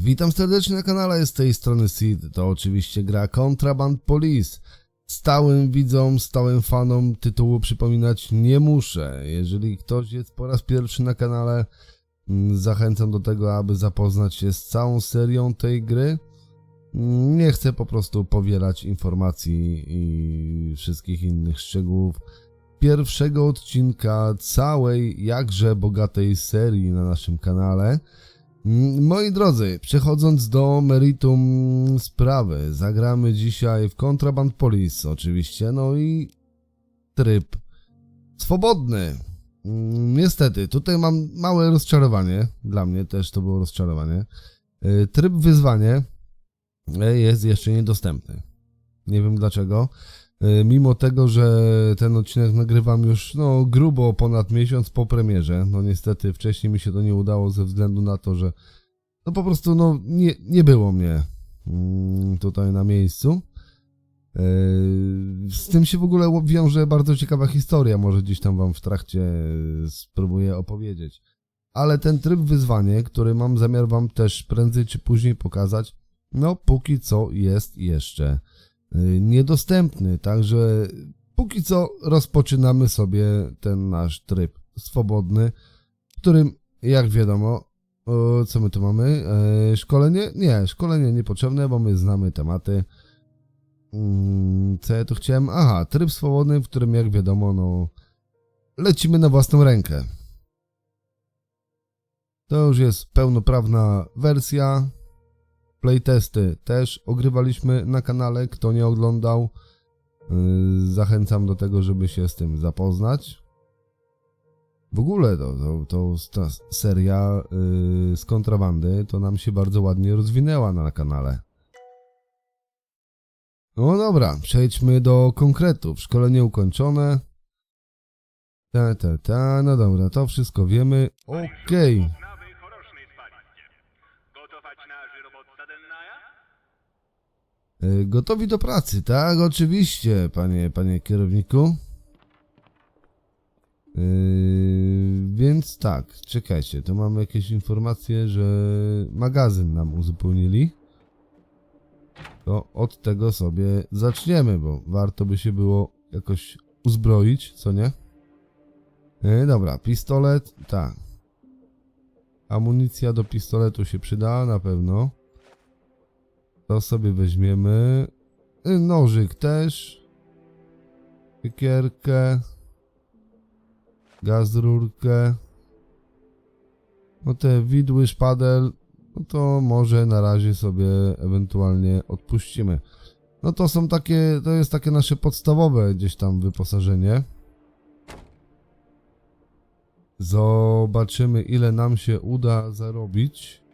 Witam serdecznie na kanale, z tej strony Sid, to oczywiście gra Contraband Police. Stałym widzom, stałym fanom tytułu przypominać nie muszę. Jeżeli ktoś jest po raz pierwszy na kanale, mm, zachęcam do tego, aby zapoznać się z całą serią tej gry. Mm, Nie chcę po prostu powielać informacji i wszystkich innych szczegółów pierwszego odcinka całej jakże bogatej serii na naszym kanale. Moi drodzy, przechodząc do meritum sprawy, zagramy dzisiaj w Contraband Police oczywiście, no i tryb swobodny. Niestety, tutaj mam małe rozczarowanie, dla mnie też to było rozczarowanie. Y, Tryb wyzwanie y, jest jeszcze niedostępny. Nie wiem dlaczego. Y, Mimo tego, że ten odcinek nagrywam już no, grubo ponad miesiąc po premierze, no niestety wcześniej mi się to nie udało ze względu na to, że no po prostu no, nie, nie było mnie mm, tutaj na miejscu. Yy, Z tym się w ogóle wiąże bardzo ciekawa historia, może gdzieś tam wam w trakcie yy, spróbuję opowiedzieć. Ale ten tryb wyzwanie, który mam zamiar wam też prędzej czy później pokazać, no póki co jest jeszcze niedostępny, także póki co rozpoczynamy sobie ten nasz tryb swobodny, w którym, jak wiadomo, co my tu mamy? E, szkolenie? Nie, szkolenie niepotrzebne, bo my znamy tematy. Mm, co ja tu chciałem? Aha, tryb swobodny, w którym, jak wiadomo, no, lecimy na własną rękę. To już jest pełnoprawna wersja playtesty też ogrywaliśmy na kanale. Kto nie oglądał, y, zachęcam do tego, żeby się z tym zapoznać. W ogóle to, to, to ta seria y, z kontrabandy to nam się bardzo ładnie rozwinęła na kanale. No dobra, przejdźmy do konkretów. Szkolenie ukończone. Ta, ta, ta, no dobra, to wszystko wiemy. Okej. Okay. Gotowi do pracy, tak? Oczywiście, panie, panie kierowniku. Yy, więc tak, czekajcie, to mamy jakieś informacje, że magazyn nam uzupełnili. To od tego sobie zaczniemy, bo warto by się było jakoś uzbroić, co nie? Yy, dobra, pistolet, tak. Amunicja do pistoletu się przyda na pewno. To sobie weźmiemy. Y, Nożyk też. Siekierkę. Gaz rurkę. No te widły, szpadel. No to może na razie sobie ewentualnie odpuścimy. No to są takie, to jest takie nasze podstawowe gdzieś tam wyposażenie. Zobaczymy ile nam się uda zarobić.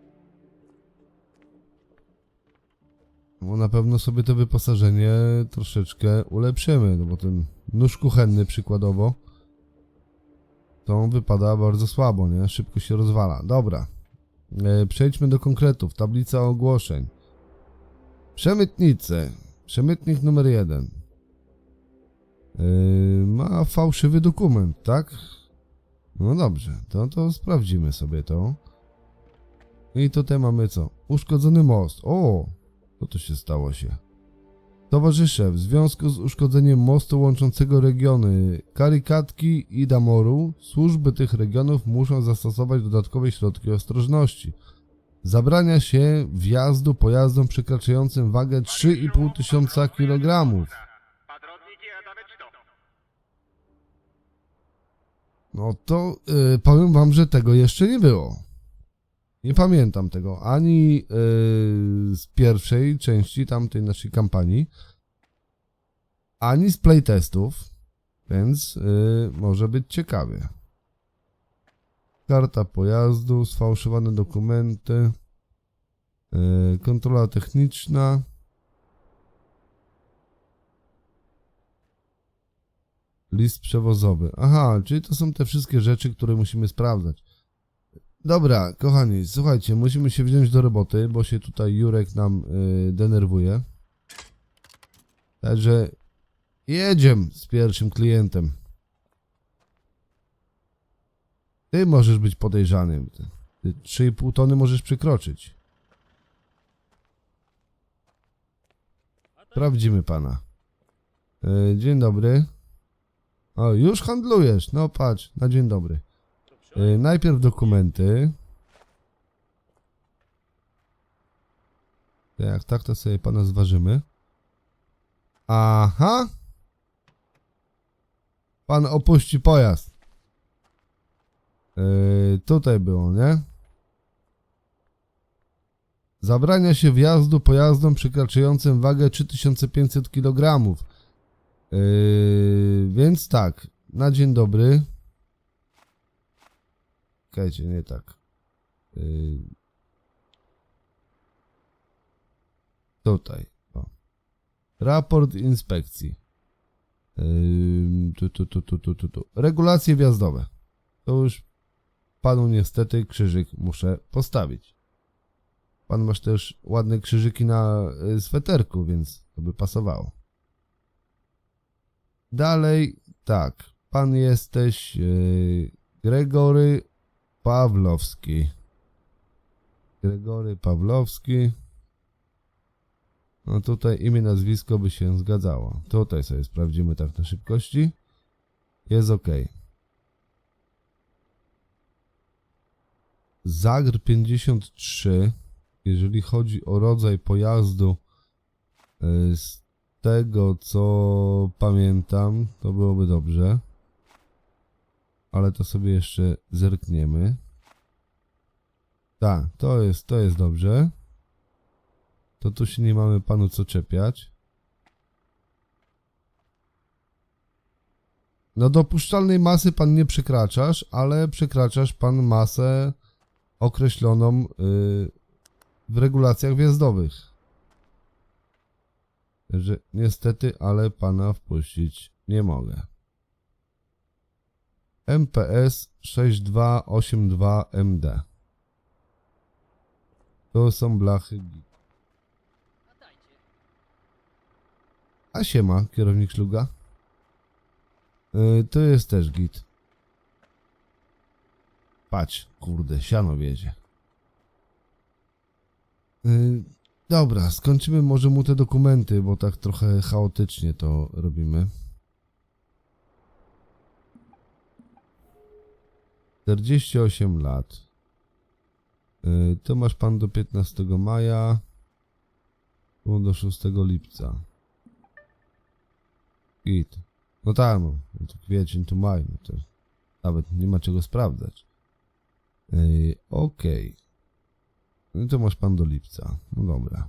Bo na pewno sobie to wyposażenie troszeczkę ulepszymy, no bo ten nóż kuchenny przykładowo to wypada bardzo słabo, nie? Szybko się rozwala. Dobra. E, przejdźmy do konkretów. Tablica ogłoszeń. Przemytnice. Przemytnik numer jeden. E, ma fałszywy dokument, tak? No dobrze, to, to sprawdzimy sobie to. I tutaj mamy co? Uszkodzony most. O! Co to się stało się? Towarzysze, w związku z uszkodzeniem mostu łączącego regiony Karikatki i Damoru, służby tych regionów muszą zastosować dodatkowe środki ostrożności. Zabrania się wjazdu pojazdom przekraczającym wagę 3,5 tysiąca kilogramów. No to yy, powiem wam, że tego jeszcze nie było. Nie pamiętam tego ani y, z pierwszej części tamtej naszej kampanii, ani z playtestów, więc y, może być ciekawie. Karta pojazdu, sfałszowane dokumenty, y, kontrola techniczna. List przewozowy. Aha, czyli to są te wszystkie rzeczy, które musimy sprawdzać. Dobra, kochani, słuchajcie, musimy się wziąć do roboty, bo się tutaj Jurek nam y, denerwuje. Także jedziemy z pierwszym klientem. Ty możesz być podejrzanym. Ty 3,5 tony możesz przekroczyć. Sprawdzimy pana. Y, dzień dobry. O, już handlujesz. No patrz, na dzień dobry. E, najpierw dokumenty. Jak tak, to sobie pana zważymy. Aha. Pan opuści pojazd. Yy, tutaj było, nie? Zabrania się wjazdu pojazdom przekraczającym wagę 3500 kg. Yy, więc tak, na dzień dobry. Czekajcie, nie tak. Yy, tutaj. O. Raport inspekcji. Yy, tu, tu, tu, tu, tu, tu. Regulacje wjazdowe. To już panu niestety krzyżyk muszę postawić. Pan masz też ładne krzyżyki na y, sweterku, więc to by pasowało. Dalej, tak. Pan jesteś yy, Gregory Pawlowski. Gregory Pawlowski. No tutaj imię, nazwisko by się zgadzało. Tutaj sobie sprawdzimy tak na szybkości. Jest ok. Zagr 53, jeżeli chodzi o rodzaj pojazdu, y, z tego co pamiętam, to byłoby dobrze. Ale to sobie jeszcze zerkniemy. Tak, to jest, to jest dobrze. To tu się nie mamy panu co czepiać. No dopuszczalnej masy pan nie przekraczasz, ale przekraczasz pan masę określoną y, w regulacjach wjazdowych. Że niestety, ale pana wpuścić nie mogę. MPS 6282MD. To są blachy. A siema, kierownik szluga. Yy, to jest też git. Patrz, kurde, siano wiedzie. Yy, dobra, skończymy może mu te dokumenty, bo tak trochę chaotycznie to robimy. 48 lat. Yy, to masz pan do 15 maja. Tu do 6 lipca. Git. No tak, no. no to kwiecień, to maj, no to nawet nie ma czego sprawdzać. Yy, Okej. No to masz pan do lipca. No dobra.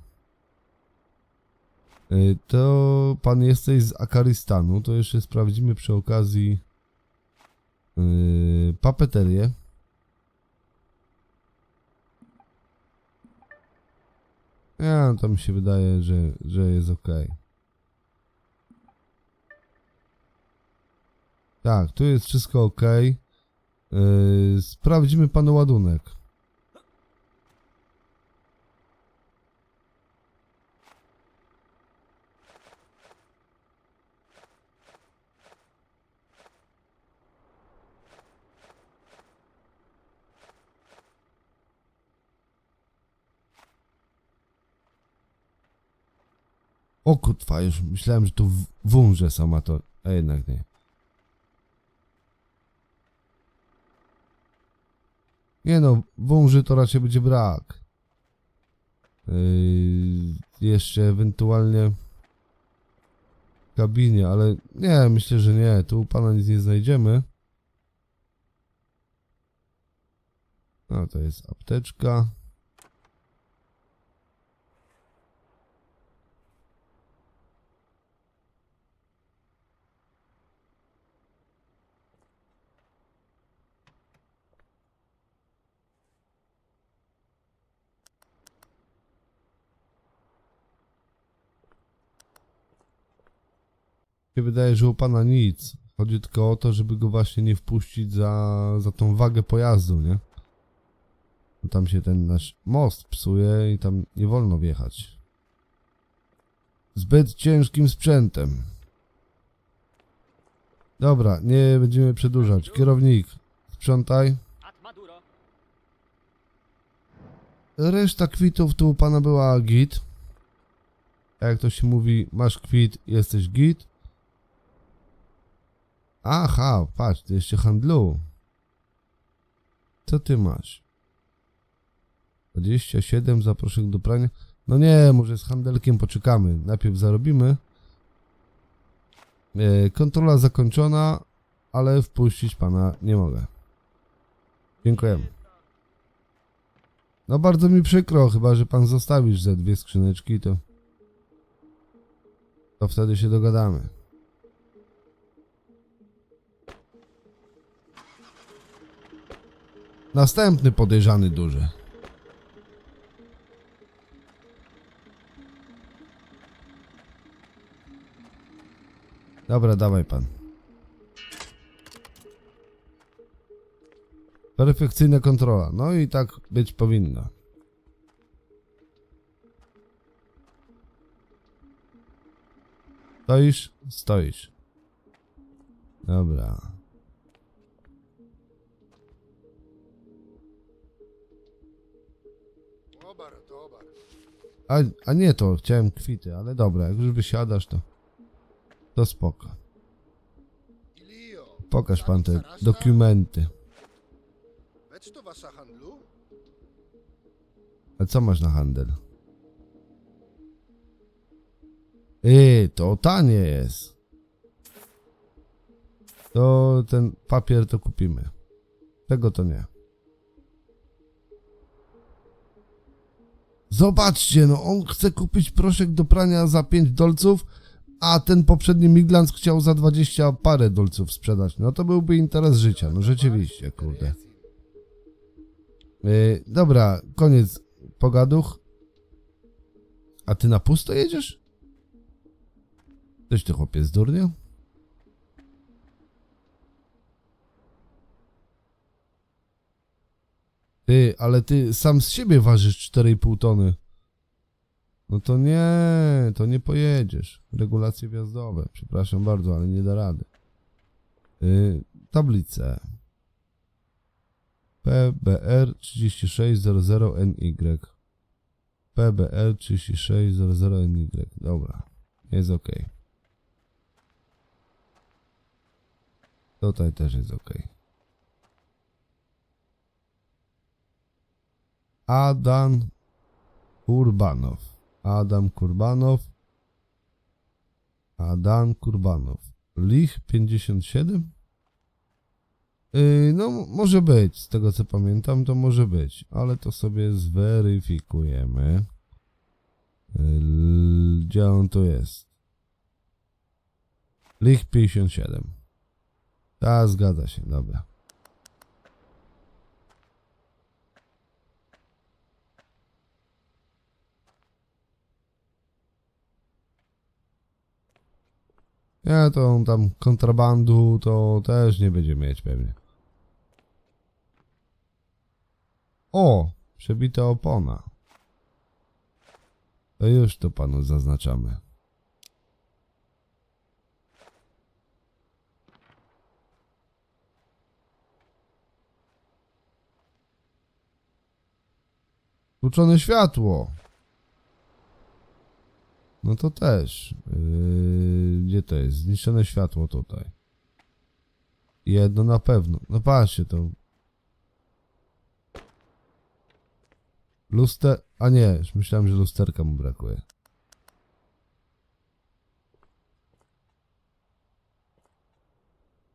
Yy, to pan jesteś z Akaristanu, to jeszcze sprawdzimy przy okazji yy, papeterię. Ja, to mi się wydaje, że, że jest okej. Tak, tu jest wszystko ok. Yy, sprawdzimy panu ładunek. O kutwa, już myślałem, że tu wąże są, to a jednak nie. Nie no, wąży to raczej będzie brak. Yy, jeszcze ewentualnie w kabinie, ale nie, myślę, że nie. Tu u pana nic nie znajdziemy. No to jest apteczka. Się wydaje, że u pana nic. Chodzi tylko o to, żeby go właśnie nie wpuścić za, za tą wagę pojazdu, nie? Bo Tam się ten nasz most psuje i tam nie wolno wjechać. Zbyt ciężkim sprzętem. Dobra, nie będziemy przedłużać. Kierownik, sprzątaj. Reszta kwitów tu u pana była git. Jak to się mówi, masz kwit, jesteś git. Aha, patrz, ty jeszcze handlu. Co ty masz? 27 zaproszeń do prania. No nie, może z handelkiem poczekamy. Najpierw zarobimy. E, kontrola zakończona, ale wpuścić pana nie mogę. Dziękujemy. No bardzo mi przykro, chyba że pan zostawisz ze dwie skrzyneczki, to to wtedy się dogadamy. Następny podejrzany duży. Dobra, dawaj pan. Perfekcyjna kontrola. No i tak być powinno. Stoisz? Stoisz. Dobra. A, a nie to, chciałem kwity, ale dobra, jak już wysiadasz, to to spoko. Pokaż pan te dokumenty. Lecz to wasza handlu? A co masz na handel? Yy, to tanie jest. To ten papier to kupimy. Tego to nie. Zobaczcie, no on chce kupić proszek do prania za 5 dolców, a ten poprzedni Miglans chciał za 20 parę dolców sprzedać. No to byłby interes życia, no rzeczywiście, kurde. Yy, dobra, koniec pogaduch. A ty na pusto jedziesz? Coś ty chłopiec durnia? Ty, ale ty sam z siebie ważysz 4,5 tony. No to nie, to nie pojedziesz. Regulacje wjazdowe. Przepraszam bardzo, ale nie da rady. Yy, tablice. PBR 3600NY. PBR 3600NY. Dobra. Jest ok. Tutaj też jest ok. Adam Kurbanow. Adam Kurbanow. Adam Kurbanow. Lich 57? Yy, no, może być, z tego co pamiętam, to może być, ale to sobie zweryfikujemy. Yy, gdzie on tu jest? Lich 57. Ta, zgadza się, dobra. Ja to on tam kontrabandu to też nie będzie mieć pewnie. O! Przebita opona. To już to panu zaznaczamy. Tłuczone światło. No to też. Yy, gdzie to jest? Zniszczone światło tutaj. Jedno na pewno. No patrzcie to. Luster... A nie, już myślałem, że lusterka mu brakuje.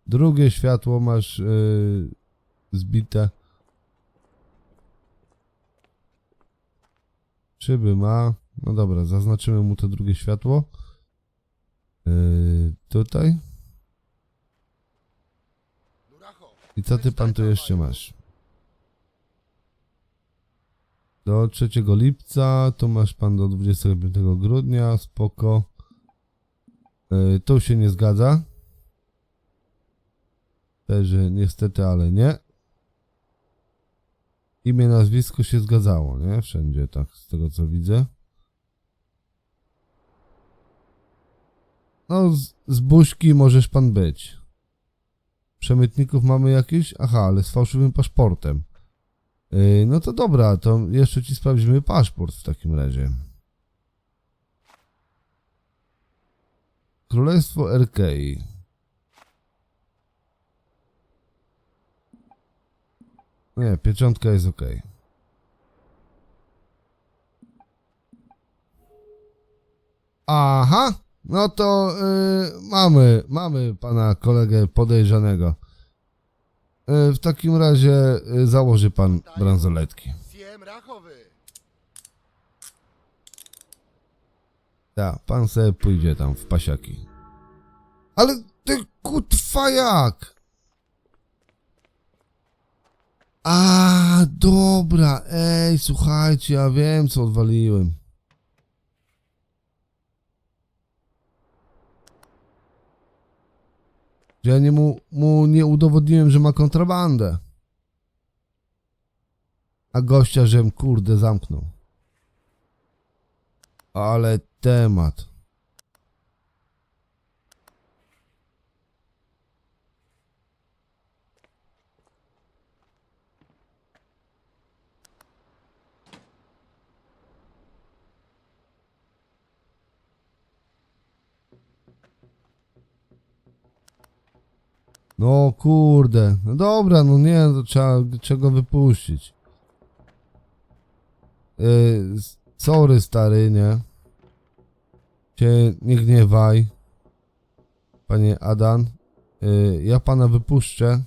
Drugie światło masz yy, zbite. Szyby ma. No dobra, zaznaczymy mu to drugie światło. Yy, tutaj. I co ty pan tu jeszcze masz? Do 3 lipca, tu masz pan do 25 grudnia, spoko. Yy, tu się nie zgadza. Też, niestety, ale nie. Imię, nazwisko się zgadzało, nie? Wszędzie tak, z tego co widzę. No, z, z buźki możesz pan być. Przemytników mamy jakieś? Aha, ale z fałszywym paszportem. Yy, no to dobra, to jeszcze ci sprawdzimy paszport w takim razie. Królestwo RKI. Nie, pieczątka jest ok. Aha, no to y, mamy, mamy pana kolegę podejrzanego. Y, w takim razie y, założy pan bransoletki. Siem Rachowy. Tak, pan sobie pójdzie tam w pasiaki. Ale ty kutwa jak? A, dobra, ej, słuchajcie, ja wiem co odwaliłem. Że ja nie mu, mu nie udowodniłem, że ma kontrabandę. A gościa, żem kurde zamknął. Ale temat. No kurde, no dobra, no nie, to trzeba, trzeba wypuścić. Yy, sorry stary, nie? Cię nie gniewaj. Panie Adan, yy, ja pana wypuszczę.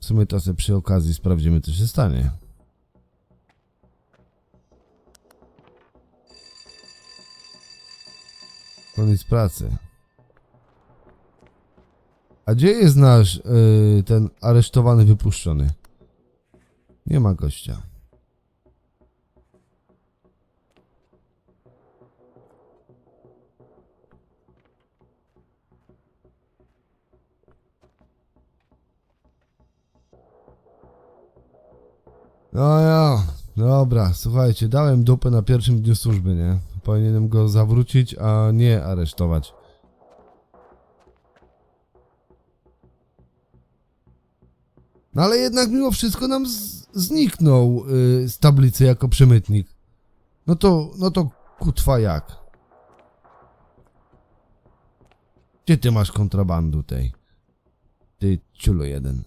W sumie to sobie przy okazji sprawdzimy co się stanie. Koniec pracy. A gdzie jest nasz yy, ten aresztowany wypuszczony? Nie ma gościa. No ja, dobra, słuchajcie, dałem dupę na pierwszym dniu służby, nie? Powinienem go zawrócić, a nie aresztować. No ale jednak mimo wszystko nam zniknął y, z tablicy jako przemytnik. No to, no to kutwa jak? Gdzie ty masz kontrabandu tej? Ty ciulo jeden.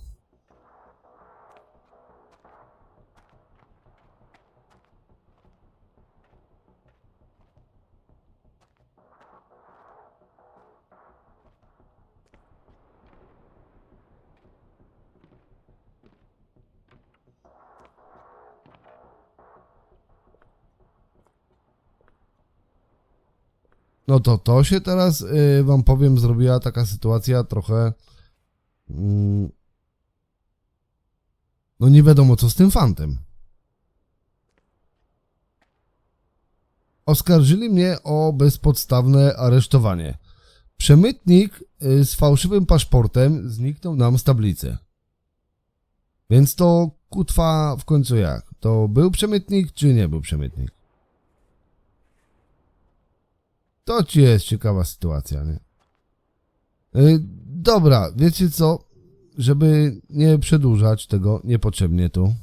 No to to się teraz, y, wam powiem, zrobiła taka sytuacja trochę... Mm, no nie wiadomo co z tym fantem. Oskarżyli mnie o bezpodstawne aresztowanie. Przemytnik y, z fałszywym paszportem zniknął nam z tablicy. Więc to kutwa w końcu jak? To był przemytnik czy nie był przemytnik? To ci jest ciekawa sytuacja, nie? Yy, dobra, wiecie co? Żeby nie przedłużać tego niepotrzebnie tu.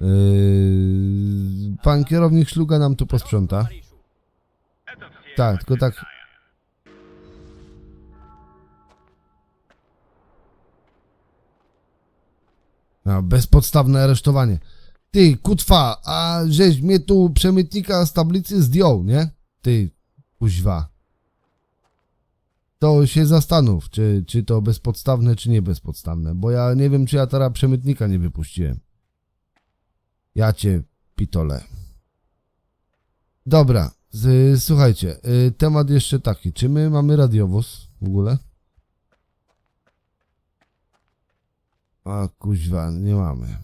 Yy, pan kierownik szluga nam tu posprząta. Tak, tylko tak. No, bezpodstawne aresztowanie. Ty, kutwa, a żeś mnie tu przemytnika z tablicy zdjął, nie? Ty, kuźwa. To się zastanów, czy, czy to bezpodstawne, czy nie bezpodstawne, bo ja nie wiem, czy ja teraz przemytnika nie wypuściłem. Ja cię pitole. Dobra, z, słuchajcie, y, temat jeszcze taki. Czy my mamy radiowóz w ogóle? A kuźwa, nie mamy.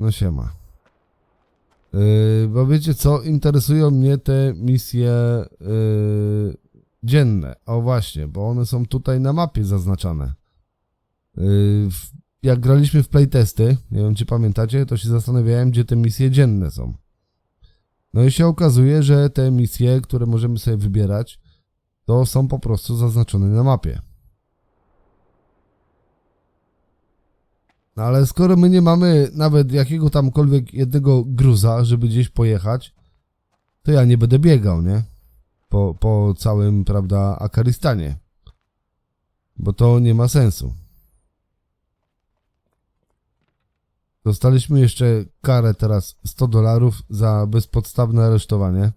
No siema. Yy, bo wiecie co, interesują mnie te misje yy, dzienne. O właśnie, bo one są tutaj na mapie zaznaczane. Yy, jak graliśmy w playtesty, nie wiem czy pamiętacie, to się zastanawiałem, gdzie te misje dzienne są. No i się okazuje, że te misje, które możemy sobie wybierać, to są po prostu zaznaczone na mapie. No ale skoro my nie mamy nawet jakiego tamkolwiek jednego gruza, żeby gdzieś pojechać, to ja nie będę biegał, nie? Po, po całym, prawda, Akaristanie. Bo to nie ma sensu. Dostaliśmy jeszcze karę teraz 100 dolarów za bezpodstawne aresztowanie.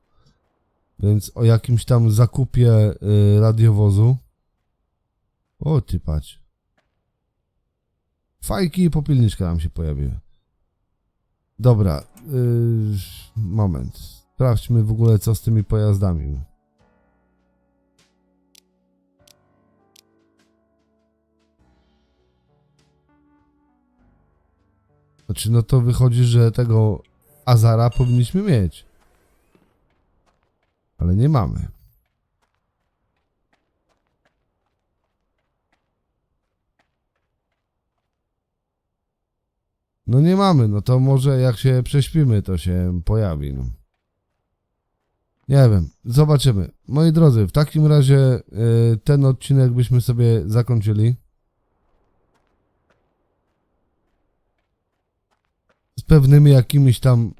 Więc o jakimś tam zakupie y, radiowozu. O ty patrz. Fajki i popielniczka nam się pojawiły. Dobra, yy, moment. Sprawdźmy w ogóle co z tymi pojazdami. Znaczy, no to wychodzi, że tego Azara powinniśmy mieć. Ale nie mamy. No nie mamy, no to może jak się prześpimy, to się pojawi. No. Nie wiem, zobaczymy. Moi drodzy, w takim razie y, ten odcinek byśmy sobie zakończyli. Z pewnymi jakimiś tam,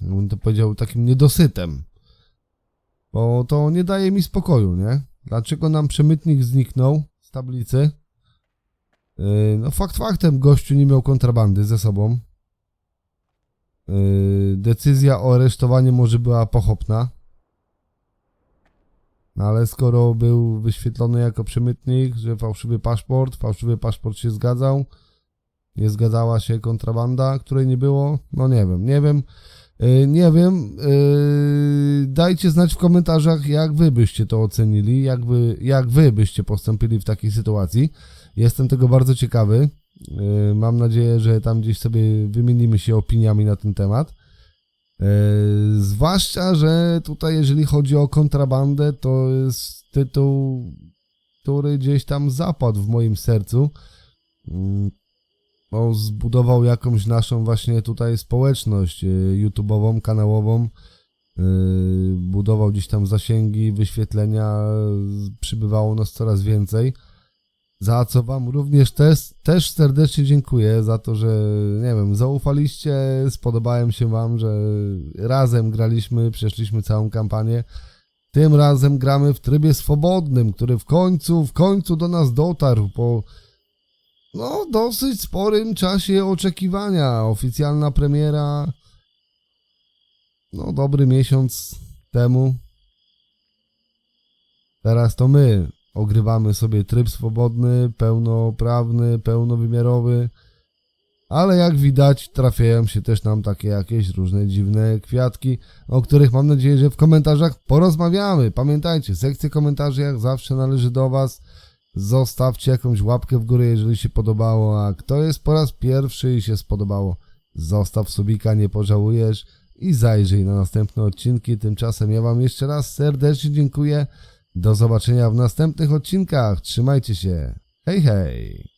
jakbym to powiedział, takim niedosytem. Bo to nie daje mi spokoju, nie? Dlaczego nam przemytnik zniknął z tablicy? Yy, No fakt faktem, gościu nie miał kontrabandy ze sobą. Yy, Decyzja o aresztowaniu może była pochopna. No ale skoro był wyświetlony jako przemytnik, że fałszywy paszport, fałszywy paszport się zgadzał, nie zgadzała się kontrabanda, której nie było, no nie wiem, nie wiem. Yy, Nie wiem, dajcie znać w komentarzach, jak wy byście to ocenili, jak wy, jak wy byście postąpili w takiej sytuacji. Jestem tego bardzo ciekawy. Yy, Mam nadzieję, że tam gdzieś sobie wymienimy się opiniami na ten temat. Yy, Zwłaszcza, że tutaj, jeżeli chodzi o kontrabandę, to jest tytuł, który gdzieś tam zapadł w moim sercu. Yy, Bo zbudował jakąś naszą właśnie tutaj społeczność YouTube'ową, kanałową. Budował gdzieś tam zasięgi, wyświetlenia, przybywało nas coraz więcej za co wam również też, też serdecznie dziękuję za to, że nie wiem, zaufaliście, spodobałem się wam, że razem graliśmy, przeszliśmy całą kampanię. Tym razem gramy w trybie swobodnym, który w końcu, w końcu do nas dotarł po no dosyć sporym czasie oczekiwania. Oficjalna premiera no dobry miesiąc temu. Teraz to my ogrywamy sobie tryb swobodny, pełnoprawny, pełnowymiarowy, ale jak widać trafiają się też nam takie jakieś różne dziwne kwiatki, o których mam nadzieję, że w komentarzach porozmawiamy. Pamiętajcie, sekcja komentarzy jak zawsze należy do Was. Zostawcie jakąś łapkę w górę, jeżeli się podobało, a kto jest po raz pierwszy i się spodobało, zostaw subika, nie pożałujesz i zajrzyj na następne odcinki. Tymczasem ja Wam jeszcze raz serdecznie dziękuję. Do zobaczenia w następnych odcinkach. Trzymajcie się. Hej, hej.